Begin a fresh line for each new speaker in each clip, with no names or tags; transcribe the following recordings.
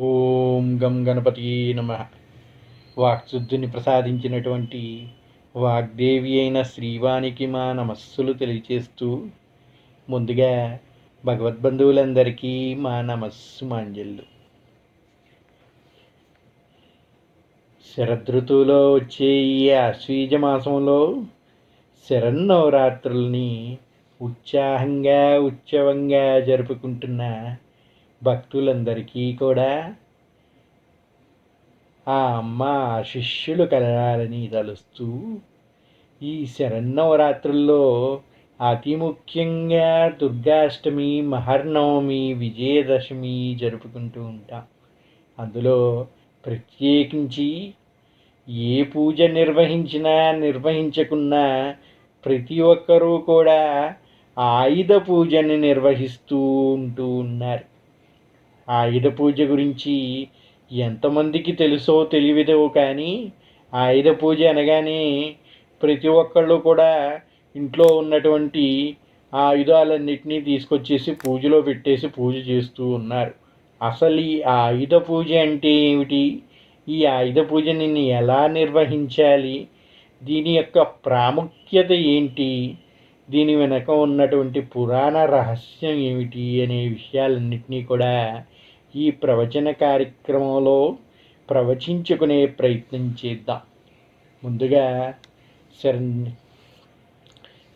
ఓం గం గణపతి నమ. వాక్శుద్ధిని ప్రసాదించినటువంటి వాగ్దేవి అయిన శ్రీవానికి మా నమస్సులు తెలియచేస్తూ ముందుగా భగవద్బంధువులందరికీ మా నమస్సు మాంజల్లు శరదృతువులో వచ్చే ఈ ఆశ్వీజ మాసంలో శరన్నవరాత్రుల్ని ఉత్సాహంగా ఉత్సవంగా జరుపుకుంటున్న భక్తులందరికీ కూడా ఆ అమ్మ శిష్యులు కలగాలని తలుస్తూ ఈ శరన్నవరాత్రుల్లో అతి ముఖ్యంగా దుర్గాష్టమి మహర్నవమి విజయదశమి జరుపుకుంటూ ఉంటాం. అందులో ప్రత్యేకించి ఏ పూజ నిర్వహించినా నిర్వహించకున్నా ప్రతి ఒక్కరూ కూడా ఆయుధ పూజని నిర్వహిస్తూ ఉంటూ ఉన్నారు. ఆయుధ పూజ గురించి ఎంతమందికి తెలుసో తెలియదో కానీ ఆయుధ పూజ అనగానే ప్రతి ఒక్కళ్ళు కూడా ఇంట్లో ఉన్నటువంటి ఆయుధాలన్నింటినీ తీసుకొచ్చేసి పూజలో పెట్టేసి పూజ చేస్తూ ఉన్నారు. అసలు ఈ ఆయుధ పూజ అంటే ఏమిటి? ఈ ఆయుధ పూజని ఎలా నిర్వహించాలి? దీని యొక్క ప్రాముఖ్యత ఏంటి? దీని వెనక ఉన్నటువంటి పురాణ రహస్యం ఏమిటి? అనే విషయాలన్నింటినీ కూడా ఈ ప్రవచన కార్యక్రమంలో ప్రవచించుకునే ప్రయత్నం చేద్దాం. ముందుగా శరణ్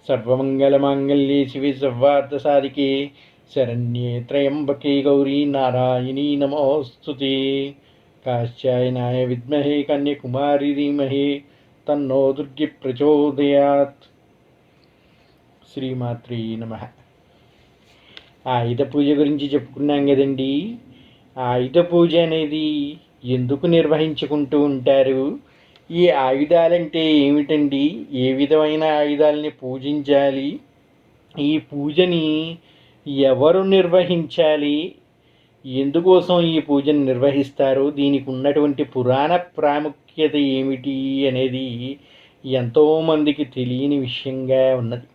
సర్వమంగళమాంగళ్యే శివి సౌవార్త సాధికి శరణ్యే త్రయంబకే గౌరీ నారాయణీ నమోస్తుతే. కాశ్చాయనాయ విద్మహే కన్యకుమారి ధీమహే తన్నో దుర్గి ప్రచోదయాత్. శ్రీమాత్రి నమ. ఆయుధ పూజ గురించి చెప్పుకున్నాం కదండీ. ఆయుధ పూజ అనేది ఎందుకు నిర్వహించుకుంటూ ఉంటారు? ఈ ఆయుధాలంటే ఏమిటండి? ఏ విధమైన ఆయుధాలని పూజించాలి? ఈ పూజని ఎవరు నిర్వహించాలి? ఎందుకోసం ఈ పూజను నిర్వహిస్తారు? దీనికి ఉన్నటువంటి పురాణ ప్రాముఖ్యత ఏమిటి అనేది ఎంతోమందికి తెలియని విషయంగా ఉన్నది.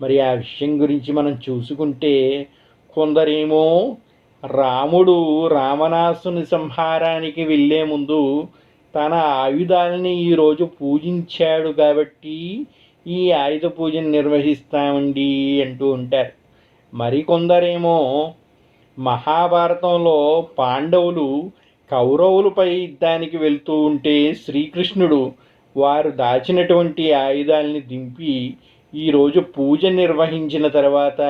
మరి ఆ విషయం గురించి మనం చూసుకుంటే కొందరేమో రాముడు రావణాసుని సంహారానికి వెళ్ళే ముందు తన ఆయుధాలని ఈరోజు పూజించాడు కాబట్టి ఈ ఆయుధ పూజను నిర్వహిస్తామండి అంటూ ఉంటారు. మరికొందరేమో మహాభారతంలో పాండవులు కౌరవులపై యుద్ధానికి వెళ్తూ ఉంటే శ్రీకృష్ణుడు వారు దాచినటువంటి ఆయుధాలని దింపి ఈరోజు పూజ నిర్వహించిన తర్వాత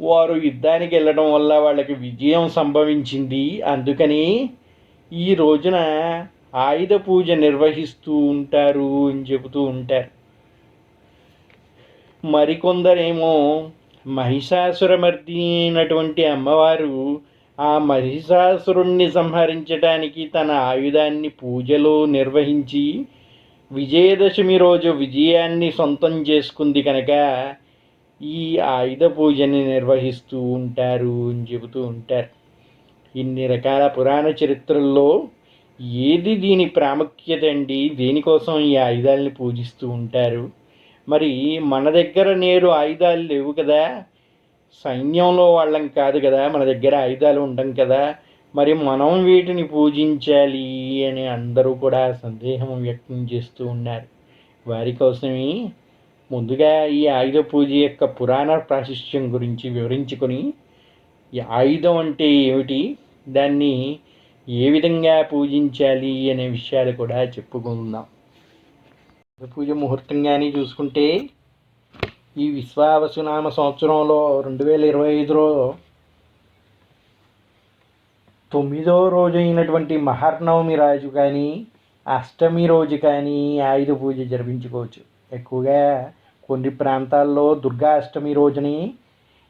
వారు యుద్ధానికి వెళ్ళడం వల్ల వాళ్ళకి విజయం సంభవించింది. అందుకని ఈ రోజున ఆయుధ పూజ నిర్వహిస్తూ ఉంటారు అని చెబుతూ ఉంటారు. మరికొందరేమో మహిషాసురమర్ది అయినటువంటి అమ్మవారు ఆ మహిషాసురుణ్ణి సంహరించడానికి తన ఆయుధాన్ని పూజలో నిర్వహించి విజయదశమి రోజు విజయాన్ని సొంతం చేసుకుంది కనుక ఈ ఆయుధ పూజని నిర్వహిస్తూ ఉంటారు అని చెబుతూ ఉంటారు. ఇన్ని రకాల పురాణ చరిత్రల్లో ఏది దీని ప్రాముఖ్యత అండి? దేనికోసం ఈ ఆయుధాలని పూజిస్తూ ఉంటారు? మరి మన దగ్గర నేడు ఆయుధాలు లేవు కదా. సైన్యంలో వాళ్ళం కాదు కదా. మన దగ్గర ఆయుధాలు ఉండం కదా. మరి మనం వీటిని పూజించాలి అని అందరూ కూడా సందేహం వ్యక్తం చేస్తూ ఉన్నారు. వారి కోసమే ముందుగా ఈ ఆయుధ పూజ యొక్క పురాణ ప్రాశిష్యం గురించి వివరించుకొని ఈ ఆయుధం అంటే ఏమిటి? దాన్ని ఏ విధంగా పూజించాలి అనే విషయాలు కూడా చెప్పుకుందాం. పూజ ముహూర్తంగానే చూసుకుంటే ఈ విశ్వావసునామ సంవత్సరంలో రెండు వేల ఇరవై ఐదులో తొమ్మిదో రోజు అయినటువంటి మహర్నవమి రాజు కానీ అష్టమి రోజు కానీ ఆయుధ పూజ జరిపించుకోవచ్చు. ఎక్కువగా కొన్ని ప్రాంతాల్లో దుర్గాష్టమి రోజుని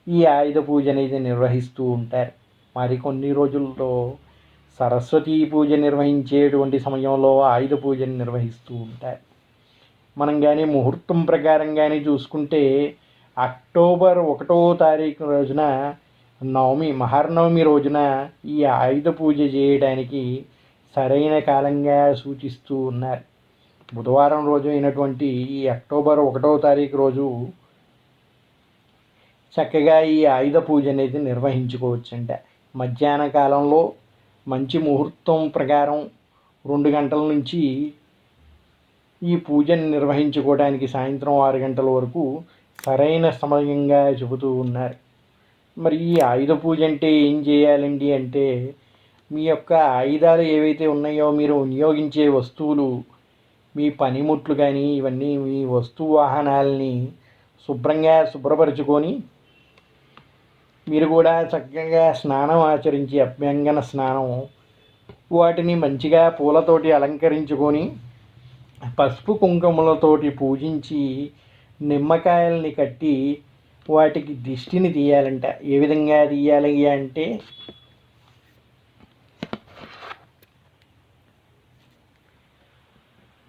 ఈ ఆయుధ పూజ అనేది నిర్వహిస్తూ ఉంటారు. మరికొన్ని రోజుల్లో సరస్వతీ పూజ నిర్వహించేటువంటి సమయంలో ఆయుధ పూజను నిర్వహిస్తూ ఉంటారు. మనం కానీ ముహూర్తం ప్రకారం కానీ చూసుకుంటే అక్టోబర్ ఒకటో తారీఖు రోజున నవమి మహర్నవమి రోజున ఈ ఆయుధ పూజ చేయడానికి సరైన కాలంగా సూచిస్తూ ఉన్నారు. బుధవారం రోజు అయినటువంటి ఈ అక్టోబర్ ఒకటో తారీఖు రోజు చక్కగా ఈ ఆయుధ పూజ అనేది నిర్వహించుకోవచ్చంట. మధ్యాహ్న కాలంలో మంచి ముహూర్తం ప్రకారం రెండు గంటల నుంచి ఈ పూజను నిర్వహించుకోవడానికి సాయంత్రం ఆరు గంటల వరకు సరైన సమయంగా చెబుతూ ఉన్నారు. మరి ఈ ఆయుధ పూజ అంటే ఏం చేయాలండి అంటే మీ యొక్క ఆయుధాలు ఏవైతే ఉన్నాయో మీరు వినియోగించే వస్తువులు మీ పనిముట్లు కానీ ఇవన్నీ మీ వస్తు వాహనాలని శుభ్రంగా శుభ్రపరచుకొని మీరు కూడా చక్కగా స్నానం ఆచరించి అభ్యంగన స్నానం వాటిని మంచిగా పూలతోటి అలంకరించుకొని పసుపు కుంకుమలతోటి పూజించి నిమ్మకాయల్ని కట్టి వాటికి దిష్టిని తీయాలంట. ఏ విధంగా తీయాలి అంటే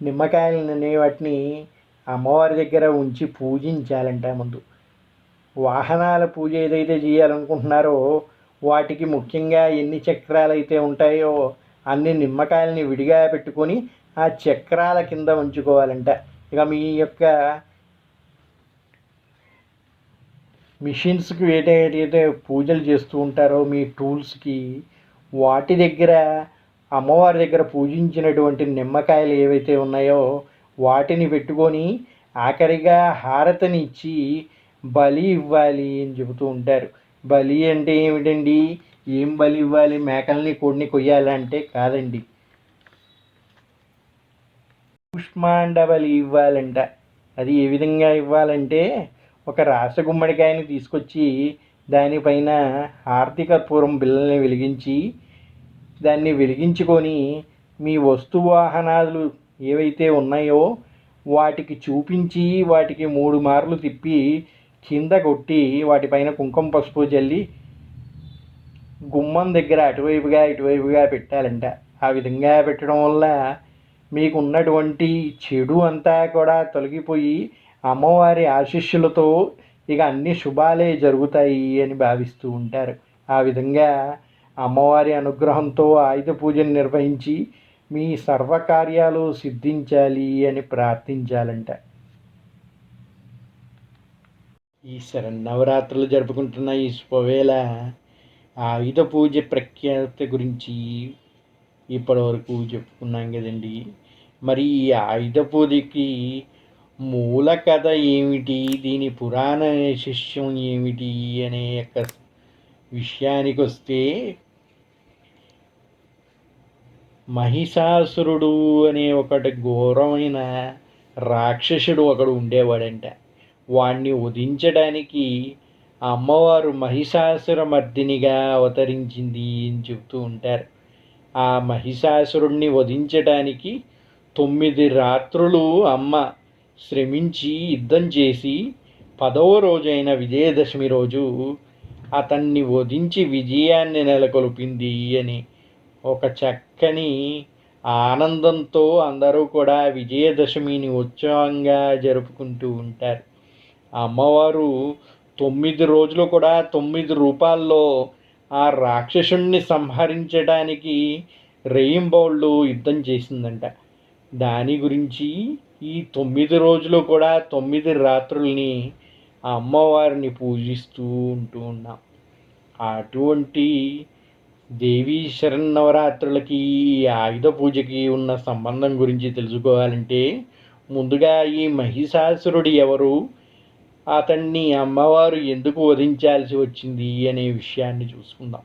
నిమ్మకాయలని వాటిని అమ్మవారి దగ్గర ఉంచి పూజించాలంట ముందు. వాహనాల పూజ ఏదైతే చేయాలనుకుంటున్నారో వాటికి ముఖ్యంగా ఎన్ని చక్రాలు అయితే ఉంటాయో అన్ని నిమ్మకాయలని విడిగా పెట్టుకొని ఆ చక్రాల కింద ఉంచుకోవాలంట. ఇక మీ యొక్క మిషన్స్కి ఏదైతే పూజలు చేస్తూ ఉంటారో మీ టూల్స్కి వాటి దగ్గర అమ్మవారి దగ్గర పూజించినటువంటి నిమ్మకాయలు ఏవైతే ఉన్నాయో వాటిని పెట్టుకొని ఆఖరిగా హారతిని ఇచ్చి బలి ఇవ్వాలి అని చెబుతూ ఉంటారు. బలి అంటే ఏమిటండి? ఏం బలి ఇవ్వాలి? మేకల్ని కోడిని కొయ్యాలంటే కాదండి. కుష్మాండ బలి ఇవ్వాలంట. అది ఏ విధంగా ఇవ్వాలంటే ఒక రాసగుమ్మడికాయని తీసుకొచ్చి దానిపైన ఆర్థిక పూర్వం బిల్లల్ని వెలిగించి దాన్ని వెలిగించుకొని మీ వస్తు వాహనాలు ఏవైతే ఉన్నాయో వాటికి చూపించి వాటికి మూడు మార్లు తిప్పి కింద కొట్టి వాటిపైన కుంకుమ పసుపు జల్లి గుమ్మం దగ్గర అటువైపుగా ఇటువైపుగా పెట్టాలంట. ఆ విధంగా పెట్టడం వల్ల మీకు ఉన్నటువంటి చెడు అంతా కూడా తొలగిపోయి అమ్మవారి ఆశీస్సులతో ఇక అన్ని శుభాలే జరుగుతాయి అని భావిస్తూ ఉంటారు. ఆ విధంగా అమ్మవారి అనుగ్రహంతో ఆయుధ పూజను నిర్వహించి మీ సర్వకార్యాలు సిద్ధించాలి అని ప్రార్థించాలంట. ఈ శరన్నవరాత్రులు జరుపుకుంటున్న ఈ శుభవేళ ఆయుధ పూజ ప్రఖ్యాత గురించి ఇప్పటివరకు చెప్పుకున్నాం కదండి. మరి ఈ ఆయుధ పూజకి మూల కథ ఏమిటి? దీని పురాణ శిష్యం ఏమిటి? అనే యొక్క విషయానికి వస్తే మహిషాసురుడు అనే ఒకటి ఘోరమైన రాక్షసుడు ఒకడు ఉండేవాడంట. వాణ్ణి వధించడానికి అమ్మవారు మహిషాసుర మర్దినిగా అవతరించింది అని చెబుతూ ఉంటారు. ఆ మహిషాసురుణ్ణి వధించడానికి తొమ్మిది రాత్రులు అమ్మ శ్రమించి యుద్ధం చేసి పదవ రోజైన విజయదశమి రోజు అతన్ని వధించి విజయాన్ని నెలకొల్పింది అని ఒక చక్కని ఆనందంతో అందరూ కూడా విజయదశమిని ఉత్సవంగా జరుపుకుంటూ ఉంటారు. అమ్మవారు తొమ్మిది రోజులు కూడా తొమ్మిది రూపాల్లో ఆ రాక్షసుణ్ణి సంహరించడానికి రెయింబౌళ్ళు యుద్ధం చేసిందంట. దాని గురించి ఈ తొమ్మిది రోజులు కూడా తొమ్మిది రాత్రుల్ని ఆ అమ్మవారిని పూజిస్తూ ఉంటూ ఉన్నాం. అటువంటి దేవీ శరన్నవరాత్రులకి ఆయుధ పూజకి ఉన్న సంబంధం గురించి తెలుసుకోవాలంటే ముందుగా ఈ మహిషాసురుడు ఎవరు? అతన్ని అమ్మవారు ఎందుకు వధించాల్సి వచ్చింది అనే విషయాన్ని చూసుకుందాం.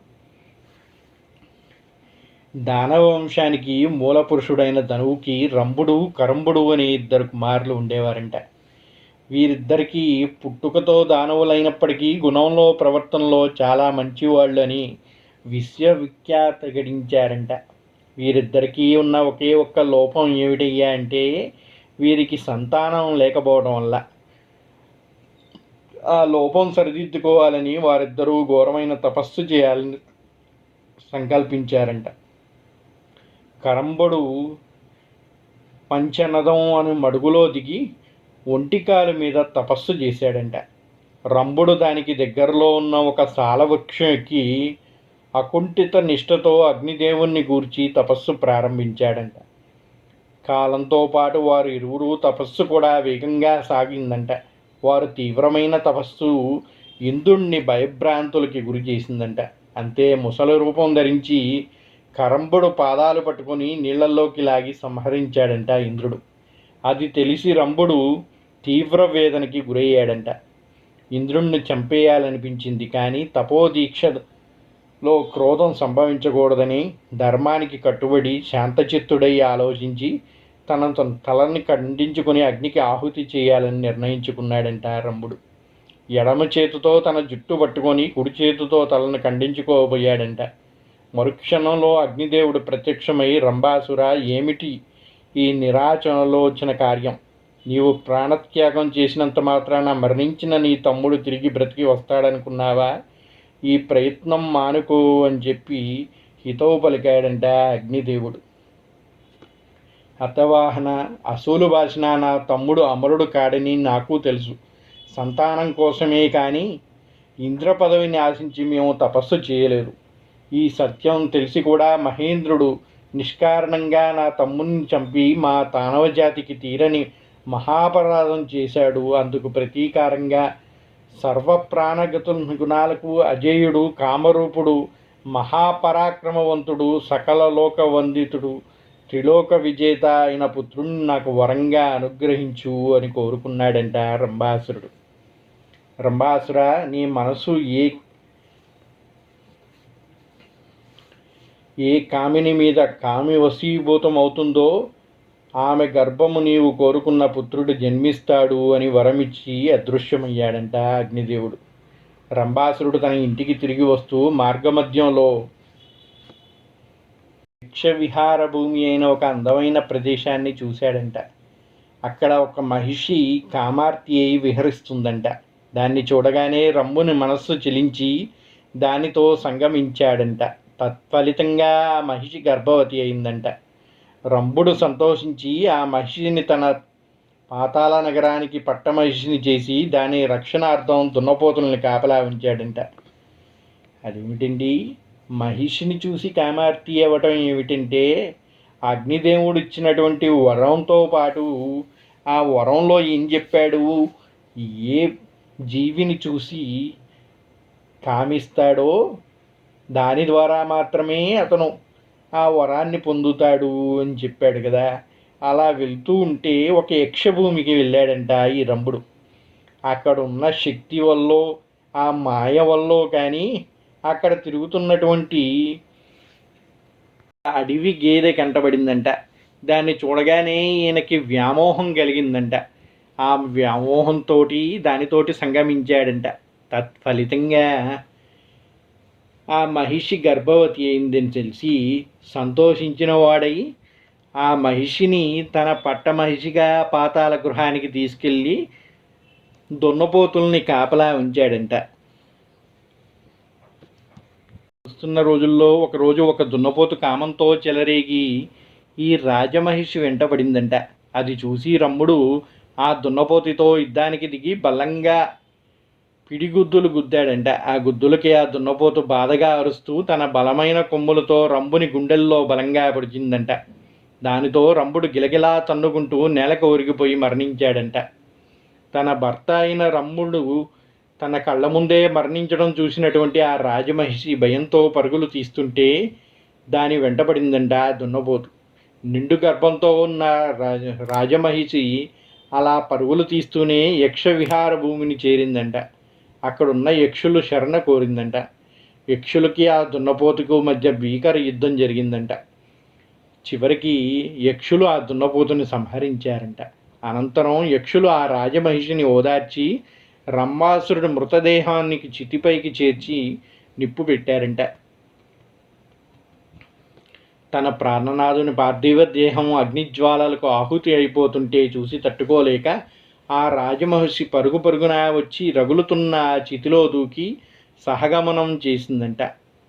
దానవ వంశానికి మూల పురుషుడైన ధనువుకి రంభుడు కరంబుడు అనే ఇద్దరు కుమారులు ఉండేవారంట. వీరిద్దరికీ పుట్టుకతో దానవులైనప్పటికీ గుణంలో ప్రవర్తనలో చాలా మంచివాళ్ళు అని విశ్వవిఖ్యాత గడించారంట వీరిద్దరికీ ఉన్న ఒకే ఒక్క లోపం ఏమిటయ్యా అంటే వీరికి సంతానం లేకపోవడం వల్ల. ఆ లోపం సరిదిద్దుకోవాలని వారిద్దరూ ఘోరమైన తపస్సు చేయాలని సంకల్పించారంట. కరంబడు పంచనదం అని మడుగులో దిగి ఒంటికాలు మీద తపస్సు చేశాడంట. రంభుడు దానికి దగ్గరలో ఉన్న ఒక సాలవృక్షం ఎక్కి అకుంఠిత నిష్ఠతో అగ్నిదేవుణ్ణి గూర్చి తపస్సు ప్రారంభించాడంట. కాలంతో పాటు వారు ఇరువురు తపస్సు కూడా వేగంగా సాగిందంట. వారు తీవ్రమైన తపస్సు ఇంద్రుణ్ణి భయభ్రాంతులకి గురి చేసిందంట. అంతే ముసలి రూపం ధరించి కరంబుడు పాదాలు పట్టుకొని నీళ్ళలోకి లాగి సంహరించాడంట ఇంద్రుడు. అది తెలిసి రంభుడు తీవ్ర వేదనకి గురయ్యాడంట. ఇంద్రుణ్ణి చంపేయాలనిపించింది కానీ తపోదీక్ష లో క్రోధం సంభవించకూడదని ధర్మానికి కట్టుబడి శాంతచిత్తుడై ఆలోచించి తన తన తలని ఖండించుకొని అగ్నికి ఆహుతి చేయాలని నిర్ణయించుకున్నాడంట రంభుడు. ఎడమ చేతితో తన జుట్టు పట్టుకొని కుడి చేతితో తలను ఖండించుకోబోయాడంట. మరుక్షణంలో అగ్నిదేవుడు ప్రత్యక్షమై రంభాసుర ఏమిటి ఈ నిరాచనలో వచ్చిన కార్యం? నీవు ప్రాణత్యాగం చేసినంత మాత్రాన మరణించిన నీ తమ్ముడు తిరిగి బ్రతికి వస్తాడనుకున్నావా? ఈ ప్రయత్నం మానుకో అని చెప్పి హితవు పలికాడంట అగ్నిదేవుడు. హతవాహన అసూలు భాషన నా తమ్ముడు అమరుడు కాడని నాకు తెలుసు. సంతానం కోసమే కానీ ఇంద్ర పదవిని ఆశించి మేము తపస్సు చేయలేదు. ఈ సత్యం తెలిసి కూడా మహేంద్రుడు నిష్కారణంగా నా తమ్ముడిని చంపి మా తానవ జాతికి తీరని మహాపరాధం చేశాడు. అందుకు ప్రతీకారంగా సర్వప్రాణగతు గుణాలకు అజేయుడు కామరూపుడు మహాపరాక్రమవంతుడు సకల లోక వందితుడు త్రిలోక విజేత అయిన పుత్రుణ్ణి నాకు వరంగా అనుగ్రహించు అని కోరుకున్నాడంట రంభాసురుడు. రంభాసుర నీ మనసు ఏ ఏ కామిని మీద కామి వశీభూతం అవుతుందో ఆమె గర్భము నీవు కోరుకున్న పుత్రుడు జన్మిస్తాడు అని వరమిచ్చి అదృశ్యమయ్యాడంట అగ్నిదేవుడు. రంభాసురుడు తన ఇంటికి తిరిగి వస్తూ మార్గమధ్యంలో విహార భూమి అయిన ఒక అందమైన ప్రదేశాన్ని చూశాడంట. అక్కడ ఒక మహిషి కామార్తి అయి విహరిస్తుందంట. దాన్ని చూడగానే రమ్ముని మనస్సు చెలించి దానితో సంగమించాడంట. తత్ఫలితంగా ఆ మహిషి గర్భవతి అయిందంట. రంభుడు సంతోషించి ఆ మహిషిని తన పాతాళ నగరానికి పట్టమహిషిని చేసి దాని రక్షణార్థం దున్నపోతుల్ని కాపలా ఉంచాడంట. అదేమిటండి? మహిషిని చూసి కామార్తి అవ్వటం ఏమిటంటే అగ్నిదేవుడు ఇచ్చినటువంటి వరంతో పాటు ఆ వరంలో ఏం చెప్పాడు? ఏ జీవిని చూసి కామిస్తాడో దాని ద్వారా మాత్రమే అతను ఆ వరాన్ని పొందుతాడు అని చెప్పాడు కదా. అలా వెళ్తూ ఉంటే ఒక యక్షభూమికి వెళ్ళాడంట ఈ రంభుడు. అక్కడ ఉన్న శక్తి వల్ల ఆ మాయ వల్ల కానీ అక్కడ తిరుగుతున్నటువంటి అడవి గేదె కంటబడిందంట. దాన్ని చూడగానే ఈయనకి వ్యామోహం కలిగిందంట. ఆ వ్యామోహంతో దానితోటి సంగమించాడంట. తత్ఫలితంగా ఆ మహిషి గర్భవతి అయిందని తెలిసి సంతోషించిన వాడై ఆ మహిషిని తన పట్ట మహిషిగా పాతాల గృహానికి తీసుకెళ్ళి దున్నపోతుల్ని కాపలా ఉంచాడంట. వస్తున్న రోజుల్లో ఒకరోజు ఒక దున్నపోతు కామంతో చెలరేగి ఈ రాజమహిషి వెంటబడిందంట. అది చూసి రమ్ముడు ఆ దున్నపోతితో యుద్ధానికి దిగి బలంగా పిడిగుద్దులు గుద్దాడంట. ఆ గుద్దులకి ఆ దున్నపోతు బాధగా అరుస్తూ తన బలమైన కొమ్ములతో రంబుని గుండెల్లో బలంగా పొడిచిందంట. దానితో రంబుడు గిలగిలా తన్నుకుంటూ నేలకు ఒరిగిపోయి మరణించాడంట. తన భర్త అయిన రమ్ముడు తన కళ్ళ ముందే మరణించడం చూసినటువంటి ఆ రాజమహిషి భయంతో పరుగులు తీస్తుంటే దాని వెంటపడిందంట దున్నపోతు. నిండు గర్భంతో ఉన్న రాజ రాజమహిషి అలా పరుగులు తీస్తూనే యక్ష విహార భూమిని చేరిందంట. అక్కడున్న యక్షులు శరణ కోరిందంట. యక్షులకి ఆ దున్నపోతుకు మధ్య భీకర యుద్ధం జరిగిందంట. చివరికి యక్షులు ఆ దున్నపోతుని సంహరించారంట. అనంతరం యక్షులు ఆ రాజమహిషిని ఓదార్చి రంభాసురుడి మృతదేహానికి చితిపైకి చేర్చి నిప్పు పెట్టారంట. తన ప్రాణనాథుని పార్థివ దేహం అగ్నిజ్వాలలకు ఆహుతి అయిపోతుంటే చూసి తట్టుకోలేక ఆ రాజమహర్షి పరుగు పరుగున వచ్చి రగులుతున్న ఆ చితిలో దూకి సహగమనం చేసిందంట.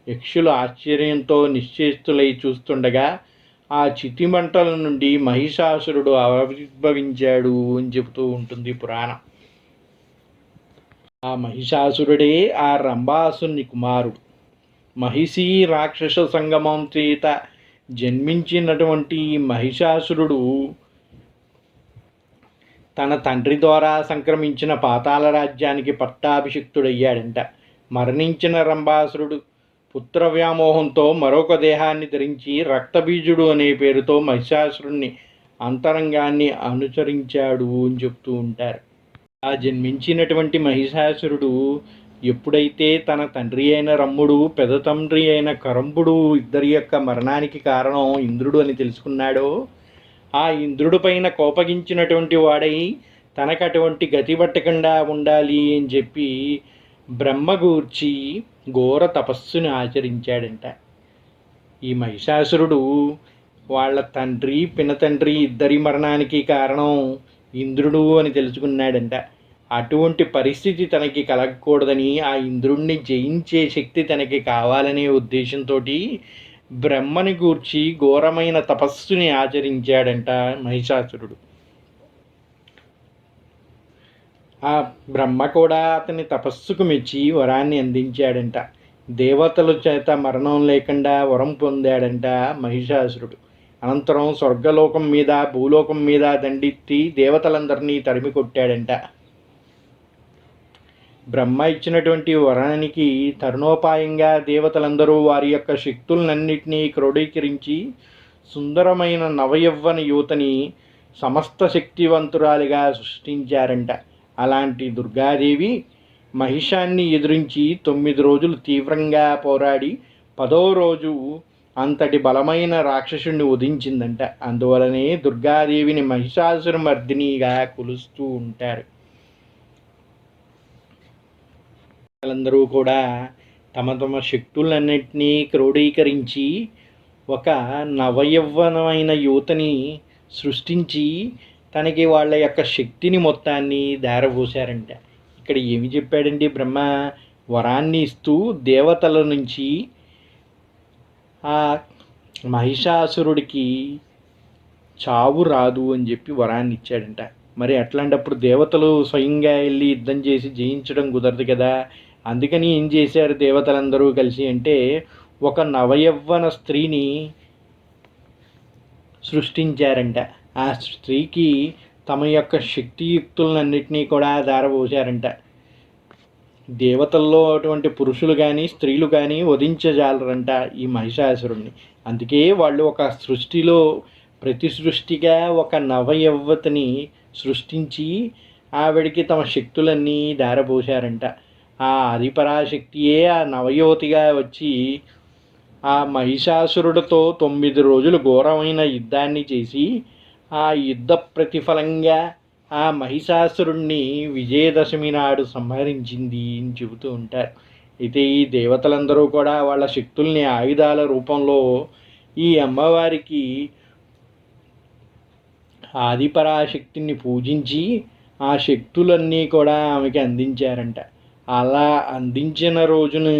యక్షులు ఆశ్చర్యంతో నిశ్చేస్తులై చూస్తుండగా ఆ చితి మంటల నుండి మహిషాసురుడు ఆవిర్భవించాడు అని చెబుతూ ఉంటుంది పురాణం. ఆ మహిషాసురుడే ఆ రంభాసుని కుమారుడు. మహిషీ రాక్షస సంగమం చేత జన్మించినటువంటి మహిషాసురుడు తన తండ్రి ద్వారా సంక్రమించిన పాతాళ రాజ్యానికి పట్టాభిషిక్తుడయ్యాడంట. మరణించిన రంభాసురుడు పుత్ర వ్యామోహంతో మరొక దేహాన్ని ధరించి రక్తబీజుడు అనే పేరుతో మహిషాసురుణ్ణి అంతరంగాన్ని అనుసరించాడు అని చెప్తూ ఉంటారు. ఆ జన్మించినటువంటి మహిషాసురుడు ఎప్పుడైతే తన తండ్రి అయిన రమ్ముడు పెద తండ్రి అయిన కరంబుడు ఇద్దరి యొక్క మరణానికి కారణం ఇంద్రుడు అని తెలుసుకున్నాడో ఆ ఇంద్రుడి పైన కోపగించినటువంటి వాడై తనకు అటువంటి గతి పట్టకుండా ఉండాలి అని చెప్పి బ్రహ్మగూర్చి ఘోర తపస్సుని ఆచరించాడంట. ఈ మహిషాసురుడు వాళ్ళ తండ్రి పినతండ్రి ఇద్దరి మరణానికి కారణం ఇంద్రుడు అని తెలుసుకున్నాడంట. అటువంటి పరిస్థితి తనకి కలగకూడదని ఆ ఇంద్రుణ్ణి జయించే శక్తి తనకి కావాలనే ఉద్దేశంతో బ్రహ్మని గూర్చి ఘోరమైన తపస్సుని ఆచరించాడంట మహిషాసురుడు. ఆ బ్రహ్మ కూడా అతని తపస్సుకు మెచ్చి వరాన్ని అందించాడంట. దేవతల చేత మరణం లేకుండా వరం పొందాడంట మహిషాసురుడు. అనంతరం స్వర్గలోకం మీద భూలోకం మీద దండెత్తి దేవతలందరినీ తరిమి కొట్టాడంట బ్రహ్మ ఇచ్చినటువంటి వరానికి తరుణోపాయంగా దేవతలందరూ వారి యొక్క శక్తులన్నింటినీ క్రోడీకరించి సుందరమైన నవయవ్వన యువతని సమస్త శక్తివంతురాలిగా సృష్టించారంట. అలాంటి దుర్గాదేవి మహిషాన్ని ఎదురించి తొమ్మిది రోజులు తీవ్రంగా పోరాడి పదో రోజు అంతటి బలమైన రాక్షసుణ్ణి వధించిందంట అందువలనే దుర్గాదేవిని మహిషాసురమర్దినిగా కొలుస్తూ ఉంటారు. వాళ్ళందరూ కూడా తమ తమ శక్తులన్నింటినీ క్రోడీకరించి ఒక నవయవ్వనమైన యువతని సృష్టించి తనకి వాళ్ళ యొక్క శక్తిని మొత్తాన్ని దారపోశారంట ఇక్కడ ఏమి చెప్పాడండి బ్రహ్మ? వరాన్ని ఇస్తూ దేవతల నుంచి ఆ మహిషాసురుడికి చావు రాదు అని చెప్పి వరాన్ని ఇచ్చాడంట. మరి అట్లాంటప్పుడు దేవతలు స్వయంగా వెళ్ళి యుద్ధం చేసి జయించడం కుదరదు కదా? అందుకని ఏం చేశారు దేవతలందరూ కలిసి అంటే ఒక నవయవ్వన స్త్రీని సృష్టించారంట. ఆ స్త్రీకి తమ యొక్క శక్తియుక్తులన్నింటినీ కూడా దారపోసారంట దేవతల్లో అటువంటి పురుషులు కానీ స్త్రీలు కానీ వధించజాలరంట ఈ మహిషాసురుణ్ణి. అందుకే వాళ్ళు ఒక సృష్టిలో ప్రతి సృష్టిగా ఒక నవయవ్వతని సృష్టించి ఆవిడికి తమ శక్తులన్నీ దారపోశారంట ఆ ఆదిపరాశక్తియే ఆ నవయోతిగా వచ్చి ఆ మహిషాసురుడితో తొమ్మిది రోజులు ఘోరమైన యుద్ధాన్ని చేసి ఆ యుద్ధ ప్రతిఫలంగా ఆ మహిషాసురుణ్ణి విజయదశమి నాడు సంహరించింది అని చెబుతూ ఉంటారు. అయితే ఈ దేవతలందరూ కూడా వాళ్ళ శక్తుల్ని ఆయుధాల రూపంలో ఈ అమ్మవారికి ఆదిపరాశక్తిని పూజించి ఆ శక్తులన్నీ కూడా ఆమెకి అందించారంట. అలా అందించిన రోజుని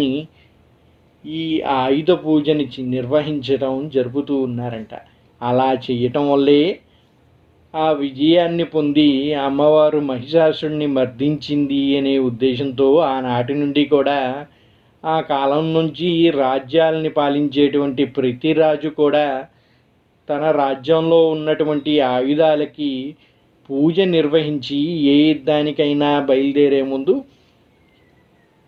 ఈ ఆయుధ పూజని నిర్వహించడం జరుపుతూ ఉన్నారంట. అలా చేయటం వల్లే ఆ విజయాన్ని పొంది అమ్మవారు మహిషాసుడిని మర్దించింది అనే ఉద్దేశంతో ఆనాటి నుండి కూడా ఆ కాలం నుంచి రాజ్యాలని పాలించేటువంటి ప్రతి రాజు కూడా తన రాజ్యంలో ఉన్నటువంటి ఆయుధాలకి పూజ నిర్వహించి ఏ దానికైనా బయలుదేరే ముందు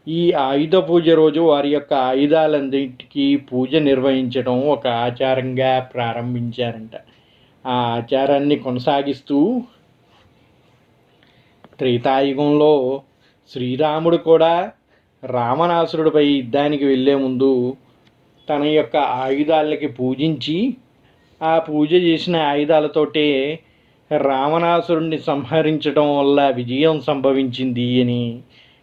ఈ ఆయుధ పూజ రోజు వారి యొక్క ఆయుధాలన్నింటికి పూజ నిర్వహించడం ఒక ఆచారంగా ప్రారంభించారంట. ఆ ఆచారాన్ని కొనసాగిస్తూ త్రేతాయుగంలో శ్రీరాముడు కూడా రామణాసురుడిపై యుద్ధానికి వెళ్ళే ముందు తన యొక్క ఆయుధాలకి పూజించి ఆ పూజ చేసిన ఆయుధాలతోటే రావణాసురుణ్ణి సంహరించడం వల్ల విజయం సంభవించింది అని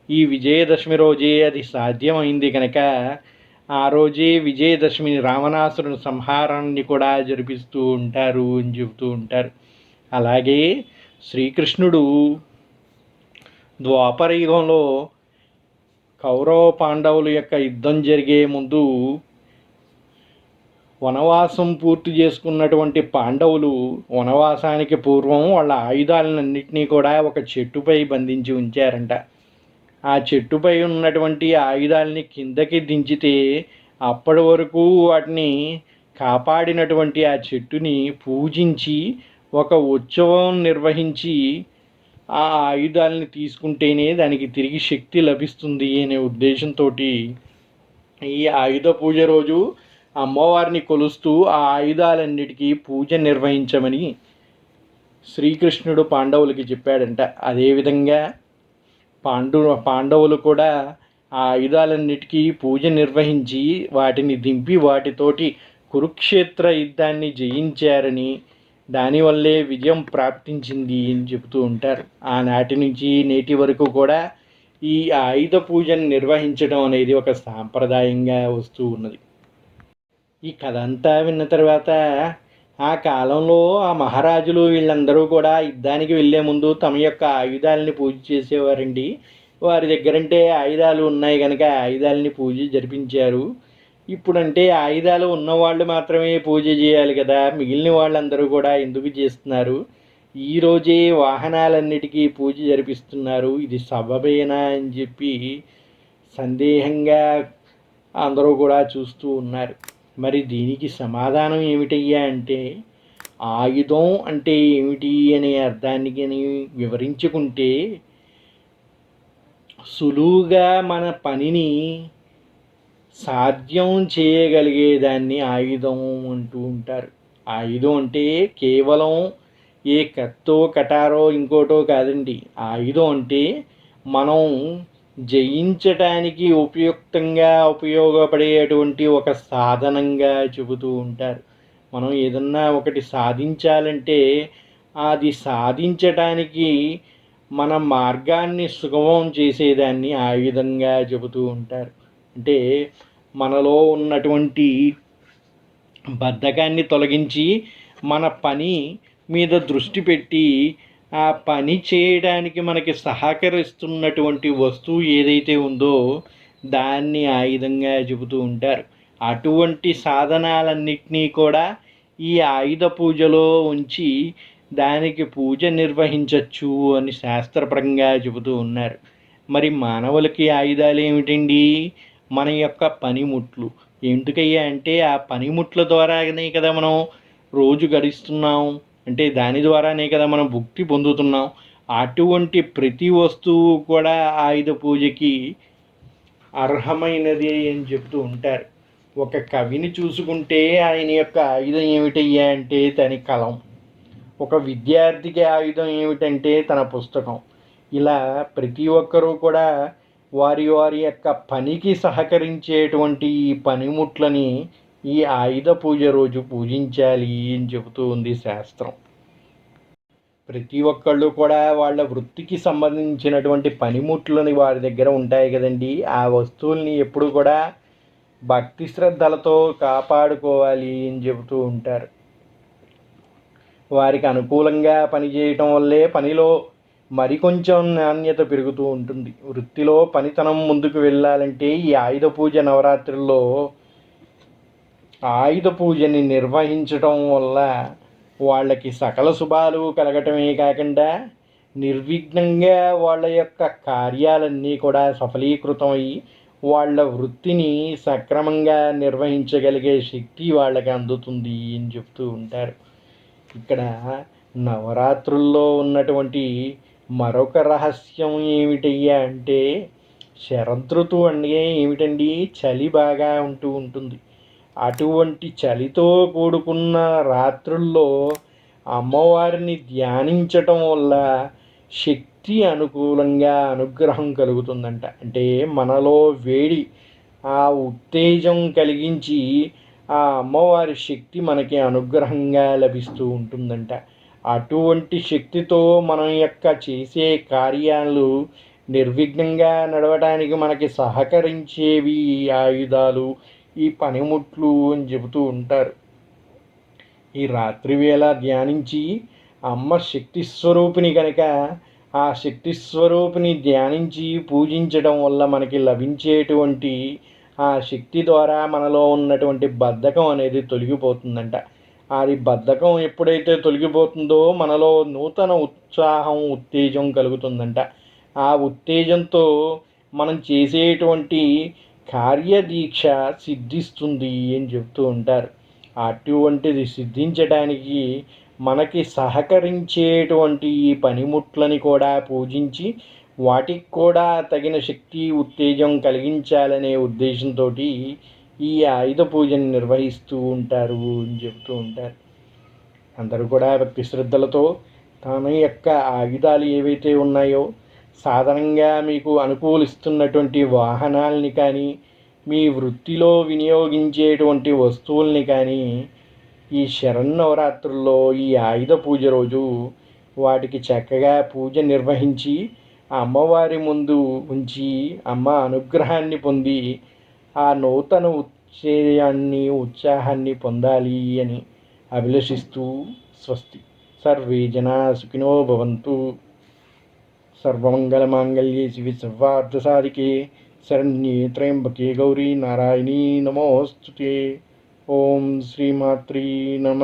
ఈ విజయదశమి రోజే అది సాధ్యమైంది కనుక ఆ రోజే విజయదశమిని రావణాసురుని సంహారాన్ని కూడా జరిపిస్తూ ఉంటారు అని చెబుతూ ఉంటారు. అలాగే శ్రీకృష్ణుడు ద్వాపర యుగంలో కౌరవ పాండవుల యొక్క యుద్ధం జరిగే ముందు వనవాసం పూర్తి చేసుకున్నటువంటి పాండవులు వనవాసానికి పూర్వం వాళ్ళ ఆయుధాలన్నింటినీ కూడా ఒక చెట్టుపై బంధించి ఉంచారంట. ఆ చెట్టుపై ఉన్నటువంటి ఆయుధాలని కిందకి దించితే అప్పటి వరకు వాటిని కాపాడినటువంటి ఆ చెట్టుని పూజించి ఒక ఉత్సవం నిర్వహించి ఆ ఆయుధాలని తీసుకుంటేనే దానికి తిరిగి శక్తి లభిస్తుంది అనే ఉద్దేశంతో ఈ ఆయుధ పూజ రోజు అమ్మవారిని కొలుస్తూ ఆ ఆయుధాలన్నిటికీ పూజ నిర్వహించమని శ్రీకృష్ణుడు పాండవులకి చెప్పాడంట. అదేవిధంగా పాండు పాండవులు కూడా ఆ ఆయుధాలన్నిటికీ పూజ నిర్వహించి వాటిని దింపి వాటితోటి కురుక్షేత్ర యుద్ధాన్ని జయించారని దానివల్లే విజయం ప్రాప్తించింది అని చెబుతూ ఉంటారు. ఆనాటి నుంచి నేటి వరకు కూడా ఈ ఆయుధ పూజను నిర్వహించడం అనేది ఒక సాంప్రదాయంగా వస్తూ ఉన్నది. ఈ కథ అంతా విన్న తర్వాత ఆ కాలంలో ఆ మహారాజులు వీళ్ళందరూ కూడా యుద్ధానికి వెళ్ళే ముందు తమ యొక్క ఆయుధాలని పూజ చేసేవారండి. వారి దగ్గరంటే ఆయుధాలు ఉన్నాయి కనుక ఆయుధాలని పూజ జరిపించారు. ఇప్పుడంటే ఆయుధాలు ఉన్నవాళ్ళు మాత్రమే పూజ చేయాలి కదా. మిగిలిన వాళ్ళందరూ కూడా ఎందుకు చేస్తున్నారు? ఈరోజే వాహనాలన్నిటికీ పూజ జరిపిస్తున్నారు. ఇది సబబేనా అని చెప్పి సందేహంగా అందరూ కూడా చూస్తూ ఉన్నారు. మరి దీనికి సమాధానం ఏమిటయ్యా అంటే ఆయుధం అంటే ఏమిటి అనే అర్థానికి వివరించుకుంటే సులువుగా మన పనిని సాధ్యం చేయగలిగేదాన్ని ఆయుధం అంటూ ఉంటారు. ఆయుధం అంటే కేవలం ఏ కత్తో కటారో ఇంకోటో కాదండి. ఆయుధం అంటే మనం జయించటానికి ఉపయుక్తంగా ఉపయోగపడేటువంటి ఒక సాధనంగా చెబుతూ ఉంటారు. మనం ఏదన్నా ఒకటి సాధించాలంటే అది సాధించటానికి మన మార్గాన్ని సుగమం చేసేదాన్ని ఆయుధంగా చెబుతూ ఉంటారు. అంటే మనలో ఉన్నటువంటి బద్ధకాన్ని తొలగించి మన పని మీద దృష్టి పెట్టి ఆ పని చేయడానికి మనకి సహకరిస్తున్నటువంటి వస్తువు ఏదైతే ఉందో దాన్ని ఆయుధంగా చెబుతూ ఉంటారు. అటువంటి సాధనాలన్నింటినీ కూడా ఈ ఆయుధ పూజలో ఉంచి దానికి పూజ నిర్వహించవచ్చు అని శాస్త్రపరంగా చెబుతూ ఉన్నారు. మరి మానవులకి ఆయుధాలు ఏమిటండి? మన యొక్క పనిముట్లు. ఎందుకయ్యా అంటే ఆ పనిముట్ల ద్వారానే కదా మనం రోజు గడిస్తున్నాం. అంటే దాని ద్వారానే కదా మనం భుక్తి పొందుతున్నాం. అటువంటి ప్రతి వస్తువు కూడా ఆయుధ పూజకి అర్హమైనది అని చెప్తూ ఉంటారు. ఒక కవిని చూసుకుంటే ఆయన యొక్క ఆయుధం ఏమిటయ్యా అంటే తన కలం. ఒక విద్యార్థికి ఆయుధం ఏమిటంటే తన పుస్తకం. ఇలా ప్రతి ఒక్కరూ కూడా వారి వారి యొక్క పనికి సహకరించేటువంటి ఈ పనిముట్లని ఈ ఆయుధ పూజ రోజు పూజించాలి అని చెబుతూ ఉంది శాస్త్రం. ప్రతి ఒక్కళ్ళు కూడా వాళ్ళ వృత్తికి సంబంధించినటువంటి పనిముట్లని వారి దగ్గర ఉంటాయి కదండి. ఆ వస్తువుల్ని ఎప్పుడు కూడా భక్తి శ్రద్ధలతో కాపాడుకోవాలి అని చెబుతూ ఉంటారు. వారికి అనుకూలంగా పనిచేయటం వల్లే పనిలో మరికొంచెం నాణ్యత పెరుగుతూ ఉంటుంది. వృత్తిలో పనితనం ముందుకు వెళ్ళాలంటే ఈ ఆయుధ పూజ నవరాత్రుల్లో ఆయుధ పూజని నిర్వహించడం వల్ల వాళ్ళకి సకల శుభాలు కలగటమే కాకుండా నిర్విఘ్నంగా వాళ్ళ యొక్క కార్యాలన్నీ కూడా సఫలీకృతమై వాళ్ళ వృత్తిని సక్రమంగా నిర్వహించగలిగే శక్తి వాళ్ళకి అందుతుంది అని చెప్తూ ఉంటారు. ఇక్కడ నవరాత్రుల్లో ఉన్నటువంటి మరొక రహస్యం ఏమిటయ్యా అంటే శరదృతువు అంటే ఏమిటండి? చలి బాగా ఉంటూ ఉంటుంది. అటువంటి చలితో కూడుకున్న రాత్రుల్లో అమ్మవారిని ధ్యానించటం వల్ల శక్తి అనుకూలంగా అనుగ్రహం కలుగుతుందంట. అంటే మనలో వేడి ఆ ఉత్తేజం కలిగించి ఆ అమ్మవారి శక్తి మనకి అనుగ్రహంగా లభిస్తూ ఉంటుందంట. అటువంటి శక్తితో మనం యొక్క చేసే కార్యాలు నిర్విఘ్నంగా నడవడానికి మనకి సహకరించేవి ఆయుధాలు ఈ పనిముట్లు అని చెబుతూ ఉంటారు. ఈ రాత్రి వేళ ధ్యానించి అమ్మ శక్తి స్వరూపిణి కనుక ఆ శక్తి స్వరూపిణి ధ్యానించి పూజించడం వల్ల మనకి లభించేటువంటి ఆ శక్తి ద్వారా మనలో ఉన్నటువంటి బద్ధకం అనేది తొలగిపోతుందంట. అది బద్ధకం ఎప్పుడైతే తొలగిపోతుందో మనలో నూతన ఉత్సాహం ఉత్తేజం కలుగుతుందంట. ఆ ఉత్తేజంతో మనం చేసేటువంటి కార్యదీక్ష సిద్ధిస్తుంది అని చెప్తూ ఉంటారు. అటువంటిది సిద్ధించడానికి మనకి సహకరించేటువంటి ఈ పనిముట్లని కూడా పూజించి వాటికి కూడా తగిన శక్తి ఉత్తేజం కలిగించాలనే ఉద్దేశంతో ఈ ఆయుధ పూజను నిర్వహిస్తూ ఉంటారు అని చెబుతూ ఉంటారు. అందరూ కూడా భక్తి శ్రద్ధలతో తన యొక్క ఆయుధాలు ఏవైతే ఉన్నాయో సాధారణంగా మీకు అనుకూలిస్తున్నటువంటి వాహనాల్ని కానీ మీ వృత్తిలో వినియోగించేటువంటి వస్తువుల్ని కానీ ఈ శరన్నవరాత్రుల్లో ఈ ఆయుధ పూజ రోజు వాటికి చక్కగా పూజ నిర్వహించి అమ్మవారి ముందు ఉంచి అమ్మ అనుగ్రహాన్ని పొంది ఆ నూతన ఉత్సేయాన్ని ఉత్సాహాన్ని పొందాలి అని అభిలషిస్తూ స్వస్తి. సర్వే జనా సుఖినో భవంతు. సర్వమంగళమాంగళ్యే శివి సర్వార్థసాధికే శరణ్యే త్రయంబకే గౌరీ నారాయణీ నమోస్తుతే ఓం శ్రీమాత్రీ నమ